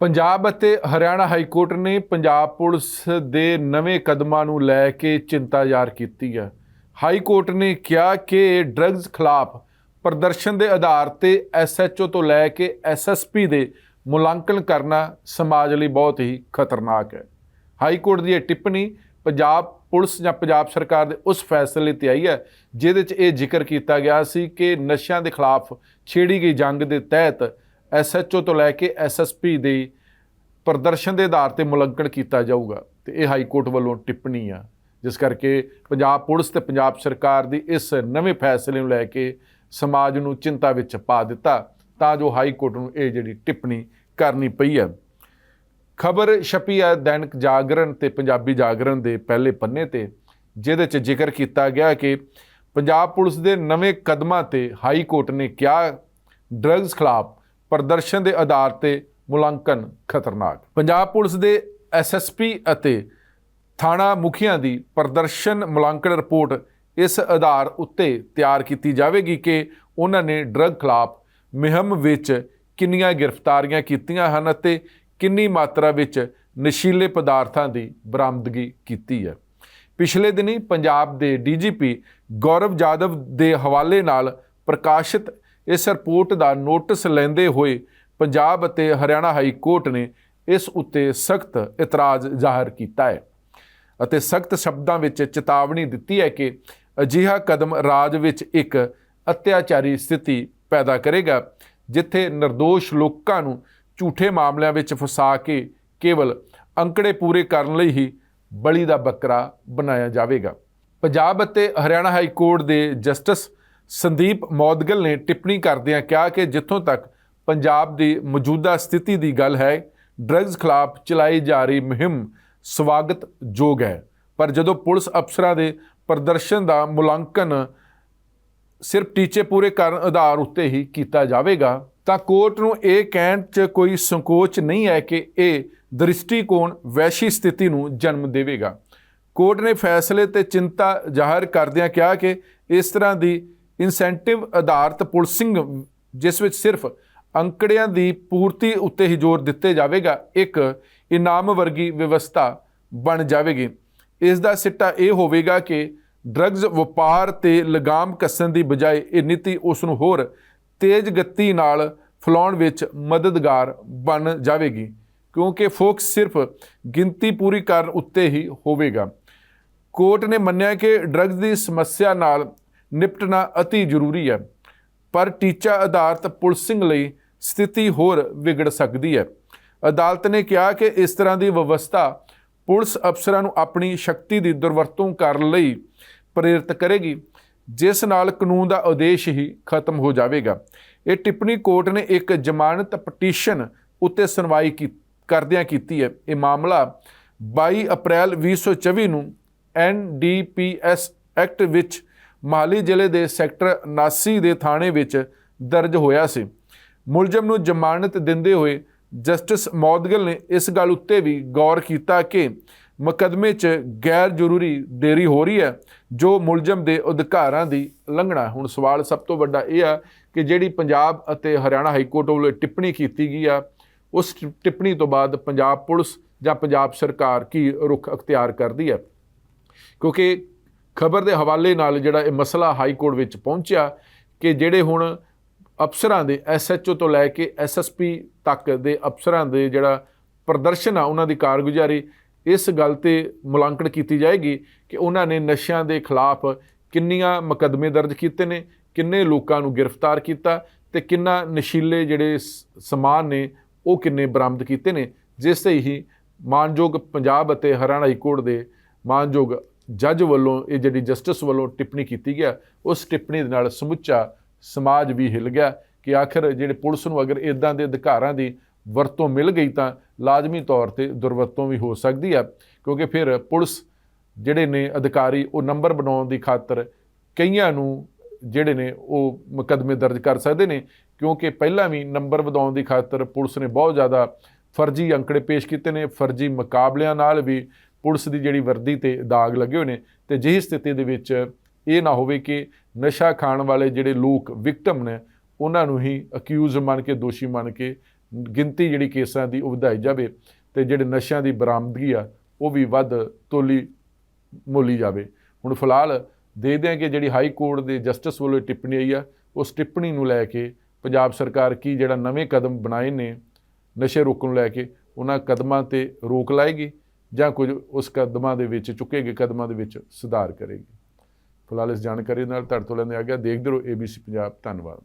ਪੰਜਾਬ ਅਤੇ Haryana high court ਨੇ Punjab police ਦੇ ਨਵੇਂ ਕਦਮਾਂ ਨੂੰ ਲੈ ਕੇ ਚਿੰਤਾ ਜ਼ਾਹਰ ਕੀਤੀ ਹੈ। ਹਾਈ ਕੋਰਟ ਨੇ ਕਿਹਾ ਕਿ ਡਰੱਗਸ ਖਿਲਾਫ ਪ੍ਰਦਰਸ਼ਨ ਦੇ ਆਧਾਰ ਤੇ ਐਸਐਚਓ ਤੋਂ ਲੈ ਕੇ ਐਸਐਸਪੀ ਦੇ ਮੁਲਾਂਕਣ ਕਰਨਾ ਸਮਾਜ ਲਈ ਬਹੁਤ ਹੀ ਖਤਰਨਾਕ ਹੈ। ਹਾਈ ਕੋਰਟ ਦੀ ਇਹ ਟਿੱਪਣੀ ਪੰਜਾਬ ਪੁਲਿਸ ਜਾਂ ਪੰਜਾਬ ਸਰਕਾਰ ਦੇ ਉਸ ਫੈਸਲੇ ਤੇ ਆਈ ਹੈ, ਜਿਹਦੇ 'ਚ ਇਹ ਜ਼ਿਕਰ ਕੀਤਾ ਗਿਆ ਸੀ ਕਿ ਨਸ਼ਿਆਂ ਦੇ ਖਿਲਾਫ ਛੇੜੀ ਗਈ ਜੰਗ ਦੇ ਤਹਿਤ ਐਸਐਚਓ ਤੋਂ ਲੈ ਕੇ ਐਸਐਸਪੀ ਦੇ ਪ੍ਰਦਰਸ਼ਨ ਦੇ ਆਧਾਰ ਤੇ ਮੁਲੰਕਣ ਕੀਤਾ ਜਾਊਗਾ ਤੇ ਇਹ ਹਾਈ ਕੋਰਟ ਵੱਲੋਂ ਟਿੱਪਣੀ ਆ, ਜਿਸ ਕਰਕੇ ਪੰਜਾਬ ਪੁਲਿਸ ਤੇ ਪੰਜਾਬ ਸਰਕਾਰ ਦੀ ਇਸ ਨਵੇਂ ਫੈਸਲੇ ਨੂੰ ਲੈ ਕੇ ਸਮਾਜ ਨੂੰ ਚਿੰਤਾ ਵਿੱਚ ਪਾ ਦਿੱਤਾ, ਤਾਂ ਜੋ ਹਾਈ ਕੋਰਟ ਨੂੰ ਇਹ ਜਿਹੜੀ ਟਿੱਪਣੀ ਕਰਨੀ ਪਈ ਹੈ ਖਬਰ ਛਪੀ ਹੈ ਦੈਨਿਕ ਜਾਗਰਣ ਤੇ ਪੰਜਾਬੀ ਜਾਗਰਣ ਦੇ ਪਹਿਲੇ ਪੰਨੇ ਤੇ, ਜਿਹਦੇ 'ਚ ਜ਼ਿਕਰ ਕੀਤਾ ਗਿਆ ਕਿ ਪੰਜਾਬ ਪੁਲਿਸ ਦੇ ਨਵੇਂ ਕਦਮਾਂ ਤੇ ਹਾਈ ਕੋਰਟ ਨੇ ਕਿਹਾ ਡਰੱਗਸ ਖਿਲਾਫ ਪ੍ਰਦਰਸ਼ਨ ਦੇ ਆਧਾਰ ਤੇ ਮੁਲਾਂਕਣ ਖਤਰਨਾਕ। ਪੰਜਾਬ ਪੁਲਿਸ ਦੇ ਐਸਐਸਪੀ ਅਤੇ ਥਾਣਾ ਮੁਖੀਆਂ ਦੀ ਪ੍ਰਦਰਸ਼ਨ ਮੁਲਾਂਕਣ ਰਿਪੋਰਟ ਇਸ ਆਧਾਰ ਉੱਤੇ ਤਿਆਰ ਕੀਤੀ ਜਾਵੇਗੀ ਕਿ ਉਹਨਾਂ ਨੇ ਡਰੱਗ ਖਿਲਾਫ ਮੁਹਿੰਮ ਵਿੱਚ ਕਿੰਨੀਆਂ ਗ੍ਰਿਫਤਾਰੀਆਂ ਕੀਤੀਆਂ ਹਨ ਅਤੇ ਕਿੰਨੀ ਮਾਤਰਾ ਵਿੱਚ ਨਸ਼ੀਲੇ ਪਦਾਰਥਾਂ ਦੀ ਬਰਾਮਦਗੀ ਕੀਤੀ ਹੈ। ਪਿਛਲੇ ਦਿਨੀ ਪੰਜਾਬ ਦੇ ਡੀਜੀਪੀ ਗੌਰਵ ਜਾਦਵ ਦੇ ਹਵਾਲੇ ਨਾਲ ਪ੍ਰਕਾਸ਼ਿਤ ਇਸ ਰਿਪੋਰਟ ਦਾ ਨੋਟਿਸ ਲੈਂਦੇ ਹੋਏ ਪੰਜਾਬ ਅਤੇ ਹਰਿਆਣਾ ਹਾਈ ਕੋਰਟ ਨੇ ਇਸ ਉੱਤੇ ਸਖਤ ਇਤਰਾਜ਼ ਜ਼ਾਹਰ ਕੀਤਾ ਹੈ। ਅਤੇ ਸਖਤ ਸ਼ਬਦਾਂ ਵਿੱਚ ਚੇਤਾਵਨੀ ਦਿੱਤੀ ਹੈ ਕਿ ਅਜਿਹਾ ਕਦਮ ਰਾਜ ਵਿੱਚ ਇੱਕ ਅਤਿਆਚਾਰੀ ਸਥਿਤੀ ਪੈਦਾ ਕਰੇਗਾ, ਜਿੱਥੇ નિર્ਦੋਸ਼ ਲੋਕਾਂ ਨੂੰ ਝੂਠੇ ਮਾਮਲਿਆਂ ਵਿੱਚ ਫਸਾ ਕੇ ਕੇਵਲ ਅੰਕੜੇ ਪੂਰੇ ਕਰਨ ਲਈ ਹੀ ਬਲੀ ਦਾ ਬੱਕਰਾ ਬਣਾਇਆ ਜਾਵੇਗਾ। ਪੰਜਾਬ ਅਤੇ ਹਰਿਆਣਾ ਹਾਈ ਕੋਰਟ ਦੇ ਜਸਟਿਸ ਸੰਦੀਪ ਮੌਦਗਲ ਨੇ ਟਿੱਪਣੀ ਕਰਦਿਆਂ ਕਿਹਾ ਕਿ ਜਿੱਥੋਂ ਤੱਕ ਪੰਜਾਬ ਦੀ ਮੌਜੂਦਾ ਸਥਿਤੀ ਦੀ ਗੱਲ ਹੈ ਡਰੱਗਸ ਖਿਲਾਫ ਚਲਾਈ ਜਾ ਰਹੀ ਮੁਹਿੰਮ ਸਵਾਗਤ ਯੋਗ ਹੈ। ਪਰ ਜਦੋਂ ਪੁਲਿਸ ਅਫਸਰਾਂ ਦੇ ਪ੍ਰਦਰਸ਼ਨ ਦਾ ਮੁਲਾਂਕਣ ਸਿਰਫ ਟੀਚੇ ਪੂਰੇ ਕਰਨ ਆਧਾਰ ਉੱਤੇ ਹੀ ਕੀਤਾ ਜਾਵੇਗਾ, ਤਾਂ ਕੋਰਟ ਨੂੰ ਇਹ ਕਹਿਣ 'ਚ ਕੋਈ ਸੰਕੋਚ ਨਹੀਂ ਹੈ ਕਿ ਇਹ ਦ੍ਰਿਸ਼ਟੀਕੋਣ ਵੈਸ਼ੀ ਸਥਿਤੀ ਨੂੰ ਜਨਮ ਦੇਵੇਗਾ। ਕੋਰਟ ਨੇ ਫੈਸਲੇ ਤੇ ਚਿੰਤਾ ਜ਼ਾਹਰ ਕਰਦਿਆਂ ਕਿਹਾ ਕਿ ਇਸ ਤਰ੍ਹਾਂ ਦੀ ਇਨਸੈਂਟਿਵ ਆਧਾਰਿਤ ਪੁਲਿਸਿੰਗ, ਜਿਸ ਵਿੱਚ ਸਿਰਫ ਅੰਕੜਿਆਂ ਦੀ ਪੂਰਤੀ ਉੱਤੇ ਹੀ ਜ਼ੋਰ ਦਿੱਤੇ ਜਾਵੇਗਾ, ਇੱਕ ਇਨਾਮ ਵਰਗੀ ਵਿਵਸਥਾ ਬਣ ਜਾਵੇਗੀ। ਇਸ ਦਾ ਸਿੱਟਾ ਇਹ ਹੋਵੇਗਾ ਕਿ ਡਰੱਗਜ਼ ਵਪਾਰ ਤੇ ਲਗਾਮ ਕੱਸਣ ਦੀ ਬਜਾਏ ਇਹ ਨੀਤੀ ਉਸ ਨੂੰ ਹੋਰ ਤੇਜ਼ ਗਤੀ ਨਾਲ ਫਲਾਉਣ ਵਿੱਚ ਮਦਦਗਾਰ ਬਣ ਜਾਵੇਗੀ, ਕਿਉਂਕਿ ਫੋਕਸ ਸਿਰਫ ਗਿਣਤੀ ਪੂਰੀ ਕਰਨ ਉੱਤੇ ਹੀ ਹੋਵੇਗਾ। ਕੋਰਟ ਨੇ ਮੰਨਿਆ ਕਿ ਡਰੱਗਜ਼ ਦੀ ਸਮੱਸਿਆ ਨਾਲ ਨਿਪਟਣਾ ਅਤੀ ਜ਼ਰੂਰੀ ਹੈ। ਪਰ ਟੀਚਾ ਆਧਾਰਿਤ ਪੁਲਿਸਿੰਗ ਲਈ ਸਥਿਤੀ ਹੋਰ ਵਿਗੜ ਸਕਦੀ ਹੈ। ਅਦਾਲਤ ਨੇ ਕਿਹਾ ਕਿ ਇਸ ਤਰ੍ਹਾਂ ਦੀ ਵਿਵਸਥਾ ਪੁਲਿਸ ਅਫਸਰਾਂ ਨੂੰ ਆਪਣੀ ਸ਼ਕਤੀ ਦੀ ਦੁਰਵਰਤੋਂ ਕਰਨ ਲਈ ਪ੍ਰੇਰਿਤ ਕਰੇਗੀ, ਜਿਸ ਨਾਲ ਕਾਨੂੰਨ ਦਾ ਉਦੇਸ਼ ਹੀ ਖਤਮ ਹੋ ਜਾਵੇਗਾ। ਇਹ ਟਿੱਪਣੀ ਕੋਰਟ ਨੇ ਇੱਕ ਜ਼ਮਾਨਤ ਪਟੀਸ਼ਨ ਉੱਤੇ ਸੁਣਵਾਈ ਕੀ, ਕਰਦਿਆਂ ਕੀਤੀ ਹੈ। ਇਹ ਮਾਮਲਾ 22 ਅਪ੍ਰੈਲ 2024 ਨੂੰ ਐਨਡੀਪੀਐਸ ਐਕਟ ਵਿੱਚ ਮਾਲੀ ਜ਼ਿਲ੍ਹੇ ਦੇ ਸੈਕਟਰ 79 ਦੇ ਥਾਣੇ ਵਿੱਚ ਦਰਜ ਹੋਇਆ ਸੀ। ਮੁਲਜ਼ਮ ਨੂੰ ਜ਼ਮਾਨਤ ਦਿੰਦੇ ਹੋਏ ਜਸਟਿਸ ਮੌਦਗਲ ਨੇ ਇਸ ਗੱਲ ਉੱਤੇ ਵੀ ਗੌਰ ਕੀਤਾ ਕਿ ਮੁਕਦਮੇ 'ਚ ਗੈਰ ਜ਼ਰੂਰੀ ਦੇਰੀ ਹੋ ਰਹੀ ਹੈ, ਜੋ ਮੁਲਜ਼ਮ ਦੇ ਅਧਿਕਾਰਾਂ ਦੀ ਉਲੰਘਣਾ ਹੁਣ ਸਵਾਲ ਸਭ ਤੋਂ ਵੱਡਾ ਇਹ ਆ ਕਿ ਜਿਹੜੀ ਪੰਜਾਬ ਅਤੇ ਹਰਿਆਣਾ ਹਾਈ ਕੋਰਟ ਵੱਲੋਂ ਟਿੱਪਣੀ ਕੀਤੀ ਗਈ ਆ, ਉਸ ਟਿੱਪਣੀ ਤੋਂ ਬਾਅਦ ਪੰਜਾਬ ਪੁਲਿਸ ਜਾਂ ਪੰਜਾਬ ਸਰਕਾਰ ਕੀ ਰੁਖ ਅਖਤਿਆਰ ਕਰਦੀ ਹੈ? ਕਿਉਂਕਿ ਖਬਰ ਦੇ ਹਵਾਲੇ ਨਾਲ ਜਿਹੜਾ ਇਹ ਮਸਲਾ ਹਾਈ ਕੋਰਟ ਵਿੱਚ ਪਹੁੰਚਿਆ ਕਿ ਜਿਹੜੇ ਹੁਣ ਅਫਸਰਾਂ ਦੇ ਐਸਐਚਓ ਤੋਂ ਲੈ ਕੇ ਐਸਐਸਪੀ ਤੱਕ ਦੇ ਅਫਸਰਾਂ ਦੇ ਜਿਹੜਾ ਪ੍ਰਦਰਸ਼ਨ ਆ, ਉਹਨਾਂ ਦੀ ਕਾਰਗੁਜ਼ਾਰੀ, ਇਸ ਗੱਲ ਤੇ ਮੁਲਾਂਕਣ ਕੀਤੀ ਜਾਏਗੀ ਕਿ ਉਹਨਾਂ ਨੇ ਨਸ਼ਿਆਂ ਦੇ ਖਿਲਾਫ ਕਿੰਨੀਆਂ ਮੁਕੱਦਮੇ ਦਰਜ ਕੀਤੇ ਨੇ, ਕਿੰਨੇ ਲੋਕਾਂ ਨੂੰ ਗ੍ਰਿਫਤਾਰ ਕੀਤਾ ਤੇ ਕਿੰਨਾ ਨਸ਼ੀਲੇ ਜਿਹੜੇ ਸ- ਸਮਾਨ ਨੇ, ਉਹ ਕਿੰਨੇ ਬਰਾਮਦ ਕੀਤੇ ਨੇ। ਜਿਸ ਤੇ ਹੀ ਮਾਨਯੋਗ ਪੰਜਾਬ ਅਤੇ ਹਰਿਆਣਾ ਹਾਈ ਕੋਰਟ ਦੇ ਮਾਨਯੋਗ ਜੱਜ ਵੱਲੋਂ ਇਹ ਜਿਹੜੀ ਜਸਟਿਸ ਵੱਲੋਂ ਟਿੱਪਣੀ ਕੀਤੀ ਗਿਆ, ਉਸ ਟਿੱਪਣੀ ਦੇ ਨਾਲ ਸਮੁੱਚਾ ਸਮਾਜ ਵੀ ਹਿੱਲ ਗਿਆ ਕਿ ਆਖਰ ਜਿਹੜੇ ਪੁਲਿਸ ਨੂੰ ਅਗਰ ਇਦਾਂ ਦੇ ਅਧਿਕਾਰਾਂ ਦੀ ਵਰਤੋਂ ਮਿਲ ਗਈ ਤਾਂ ਲਾਜ਼ਮੀ ਤੌਰ ਤੇ ਦੁਰਵਰਤੋਂ ਵੀ ਹੋ ਸਕਦੀ ਹੈ, ਕਿਉਂਕਿ ਫਿਰ ਪੁਲਿਸ ਜਿਹੜੇ ਨੇ ਅਧਿਕਾਰੀ, ਉਹ ਨੰਬਰ ਬਣਾਉਣ ਦੀ ਖਾਤਰ ਕਈਆਂ ਨੂੰ ਜਿਹੜੇ ਨੇ ਉਹ ਮੁਕੱਦਮੇ ਦਰਜ ਕਰ ਸਕਦੇ ਨੇ, ਕਿਉਂਕਿ ਪਹਿਲਾਂ ਵੀ ਨੰਬਰ ਵਧਾਉਣ ਦੀ ਖਾਤਰ ਪੁਲਿਸ ਨੇ ਬਹੁਤ ਜ਼ਿਆਦਾ ਫਰਜ਼ੀ ਅੰਕੜੇ ਪੇਸ਼ ਕੀਤੇ ਨੇ, ਫਰਜ਼ੀ ਮੁਕਾਬਲਿਆਂ ਨਾਲ ਵੀ ਪੁਲਿਸ ਦੀ ਜਿਹੜੀ ਵਰਦੀ ਤੇ ਦਾਗ ਲੱਗੇ ਹੋਏ ਨੇ ਤੇ ਜਿਹੀ ਸਥਿਤੀ ਦੇ ਵਿੱਚ ਇਹ ਨਾ ਹੋਵੇ ਕਿ ਨਸ਼ਾ ਖਾਣ ਵਾਲੇ ਜਿਹੜੇ ਲੋਕ ਵਿਕਟਮ ਨੇ, ਉਹਨਾਂ ਨੂੰ ਹੀ ਅਕਿਊਜ਼ ਮੰਨ ਕੇ, ਦੋਸ਼ੀ ਮੰਨ ਕੇ ਗਿਣਤੀ ਜਿਹੜੀ ਕੇਸਾਂ ਦੀ ਉਹ ਵਧਾਈ ਜਾਵੇ ਤੇ ਜਿਹੜੇ ਨਸ਼ਿਆਂ ਦੀ ਬਰਾਮਦਗੀ ਆ, ਉਹ ਵੀ ਵੱਧ ਤੋਲੀ ਮੋਲੀ ਜਾਵੇ। ਹੁਣ ਫਿਲਹਾਲ ਦੇਖਦੇ ਹਾਂ ਕਿ ਜਿਹੜੀ ਹਾਈ ਕੋਰਟ ਦੇ ਜਸਟਿਸ ਵੱਲੋਂ ਇਹ ਟਿੱਪਣੀ ਆਈ ਆ, ਉਸ ਟਿੱਪਣੀ ਨੂੰ ਲੈ ਕੇ ਪੰਜਾਬ ਸਰਕਾਰ ਕੀ ਜਿਹੜਾ ਨਵੇਂ ਕਦਮ ਬਣਾਏ ਨੇ ਨਸ਼ੇ ਰੋਕਣ ਨੂੰ ਲੈ ਕੇ, ਉਹਨਾਂ ਕਦਮਾਂ ਤੇ ਰੋਕ ਲਾਏਗੀ? ਜਾਂ ਕੁਝ ਉਸ ਕਦਮਾਂ ਦੇ ਵਿੱਚ ਚੁੱਕੇ ਗਏ ਕਦਮਾਂ ਦੇ ਵਿੱਚ ਸੁਧਾਰ ਕਰੇਗੀ। ਫਿਲਹਾਲ ਇਸ ਜਾਣਕਾਰੀ ਨਾਲ ਤੁਹਾਡੇ ਤੋਂ ਲੈਂਦੇ ਆ ਗਿਆ। ਦੇਖਦੇ ਰਹੋ ABC ਪੰਜਾਬ। ਧੰਨਵਾਦ।